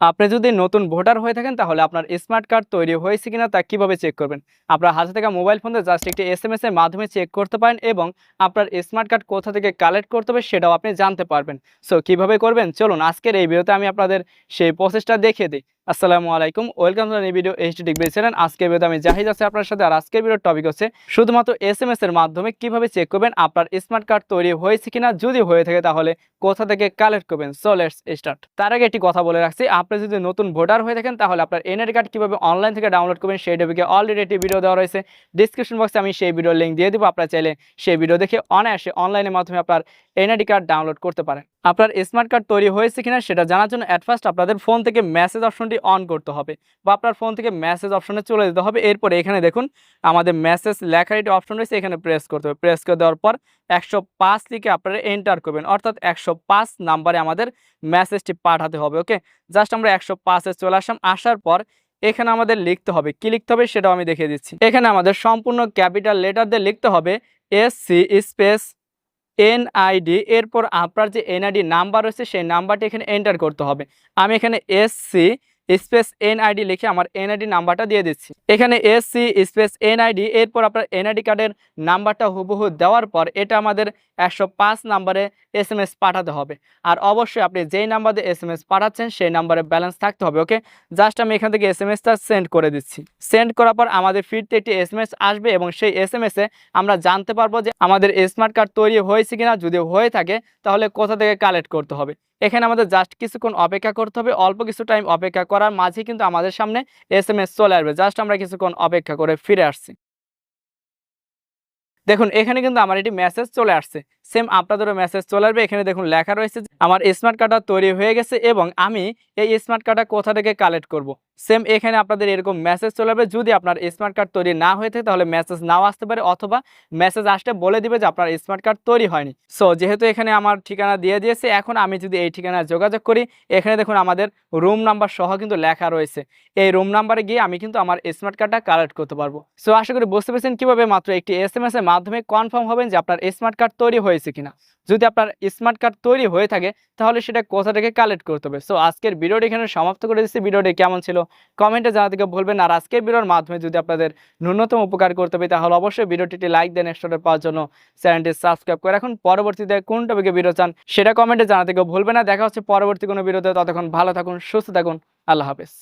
আপনি যদি নতুন ভোটার হয়ে থাকেন, তাহলে আপনার স্মার্ট কার্ড তৈরি হয়েছে কিনা তা কীভাবে চেক করবেন? আপনার হাতে থাকা মোবাইল ফোনে জাস্ট একটি এস এম এর মাধ্যমে চেক করতে পারেন এবং আপনার স্মার্ট কার্ড কোথা থেকে কালেক্ট করতে হবে সেটাও আপনি জানতে পারবেন। সো কীভাবে করবেন? চলুন, আজকের এই ভিডিওতে আমি আপনাদের সেই প্রসেসটা দেখিয়ে দিই। আসসালামু আলাইকুম, ওয়েলকাম টু এই ভিডিও এইচডি ডিগ্রি চ্যানেল আজকের ভিডিওতে আমি জাহিদ আছি, আপনার সাথে। আর আজকের ভিডিওর টপিক হচ্ছে, শুধুমাত্র এস এম এর মাধ্যমে কীভাবে চেক করবেন আপনার স্মার্ট কার্ড তৈরি হয়েছে কিনা, যদি হয়ে থাকে তাহলে কোথা থেকে কালেক্ট করবেন। সো লেটস স্টার্ট তার আগে একটি কথা বলে রাখছি, আপনি যদি নতুন ভোটার হয়ে থাকেন, তাহলে আপনার এনআইডি কার্ড কীভাবে অনলাইন থেকে ডাউনলোড করবেন, সেই টপিকে অলরেডি একটি ভিডিও দেওয়া রয়েছে। ডিসক্রিপশন বক্সে আমি সেই ভিডিওর লিঙ্ক দিয়ে দিব, আপনারা চাইলে সেই ভিডিও দেখে অনায়াসে অনলাইনের মাধ্যমে আপনার এনআইডি কার্ড ডাউনলোড করতে পারেন। আপনার স্মার্ট কার্ড তৈরি হয়েছে কিনা সেটা জানার জন্য অ্যাট ফার্স্ট আপনাদের ফোন থেকে মেসেজ অপশনটি অন করতে হবে বা আপনার ফোন থেকে মেসেজ অপশনে চলে যেতে হবে। এরপরে এখানে দেখুন, আমাদের মেসেজ লেখার একটি অপশন রয়েছে, এখানে প্রেস করতে হবে। প্রেস করে দেওয়ার পর একশো পাঁচ লিখে আপনারা এন্টার করবেন। অর্থাৎ একশো পাঁচ নাম্বারে আমাদের মেসেজটি পাঠাতে হবে ওকে জাস্ট আমরা একশো পাঁচে চলে আসলাম। আসার পর এখানে আমাদের লিখতে হবে। কি লিখতে হবে সেটাও আমি দেখিয়ে দিচ্ছি। এখানে আমাদের সম্পূর্ণ ক্যাপিটাল লেটার দিয়ে লিখতে হবে এস সি স্পেস এনআইডি এরপর আপনার যে এনআইডি নাম্বার রয়েছে, সেই নাম্বারটি এখানে এন্টার করতে হবে। আমি এখানে এস সি স্পেস এনআইডি লিখে আমার এনআইডি নাম্বারটা দিয়ে দিচ্ছি। এখানে এস সি স্পেস এনআইডি, এরপর আপনার এনআইডি কার্ডের নাম্বারটা হুবহু দেওয়ার পর এটা আমাদের একশো পাঁচ নাম্বারে এস এম এস পাঠাতে হবে। আর অবশ্যই আপনি যেই নাম্বার দিয়ে এস এম এস পাঠাচ্ছেন সেই নাম্বারে ব্যালেন্স থাকতে হবে, ওকে? জাস্ট আমি এখান থেকে এস এম এসটা সেন্ড করে দিচ্ছি। সেন্ড করার পর আমাদের ফিরতে একটি এস এম এস আসবে এবং সেই এস এম এসে আমরা জানতে পারব যে আমাদের স্মার্ট কার্ড তৈরি হয়েছে কিনা। যদি হয়ে থাকে তাহলে কোথা থেকে কালেক্ট করতে হবে? এখানে আমাদের জাস্ট কিছুক্ষণ অপেক্ষা করতে হবে। অল্প কিছু টাইম অপেক্ষা করার মাঝে কিন্তু আমাদের সামনে এস এম এস চলে আসবে। জাস্ট আমরা কিছুক্ষণ অপেক্ষা করে ফিরে আসছি। দেখুন, এখানে কিন্তু আমার এটি মেসেজ চলে আসছে। সেম আপনাদেরও মেসেজ চলে আসবে। এখানে দেখুন, লেখা রয়েছে আমার স্মার্ট কার্ডটা তৈরি হয়ে গেছে এবং আমি এই স্মার্ট কার্ডটা কোথা থেকে কালেক্ট করব। সেম এখানে আপনাদের এরকম মেসেজ চলে আসবে। যদি আপনার স্মার্ট কার্ড তৈরি না হয়ে থাকে, তাহলে মেসেজ নাও আসতে পারে অথবা মেসেজ আসতে বলে দিবে যে, আপনার স্মার্ট কার্ড তৈরি হয়নি। সো যেহেতু এখানে আমার ঠিকানা দিয়ে দিয়েছে, এখন আমি যদি এই ঠিকানায় যোগাযোগ করি, এখানে দেখুন আমাদের রুম নাম্বার সহ কিন্তু লেখা রয়েছে। এই রুম নাম্বারে গিয়ে আমি কিন্তু আমার স্মার্ট কার্ডটা কালেক্ট করতে পারব। সো আশা করি বুঝতে পেরেছেন কীভাবে মাত্র একটি এস এর মাধ্যমে কনফার্ম হবেন যে, আপনার স্মার্ট কার্ড তৈরি হয়েছে। কিনা। যদি আপনার স্মার্ট কার্ড তৈরি হয়ে থাকে, তাহলে সেটা কোথা থেকে কালেক্ট করতে হবে? সো আজকের ভিডিওটি এখানে সমাপ্ত করে দিচ্ছি। ভিডিওটি কেমন ছিল? কমেন্টে জানাতে কেউ ভুলবেন আর আজকের ভিডিওর মাধ্যমে যদি আপনাদের ন্যূনতম উপকার করতে হবে তাহলে অবশ্যই ভিডিওটিতে লাইক দেন এক্সট্রা পাওয়ার জন্য চ্যানেলটি সাবস্ক্রাইব করে রাখুন। পরবর্তীতে কোন টপিকে ভিডিও চান, সেটা কমেন্টে জানাতে থেকে ভুলবে না। দেখা হচ্ছে পরবর্তী কোনো ভিডিওতে ততক্ষণ ভালো থাকুন, সুস্থ থাকুন। আল্লাহ হাফেজ।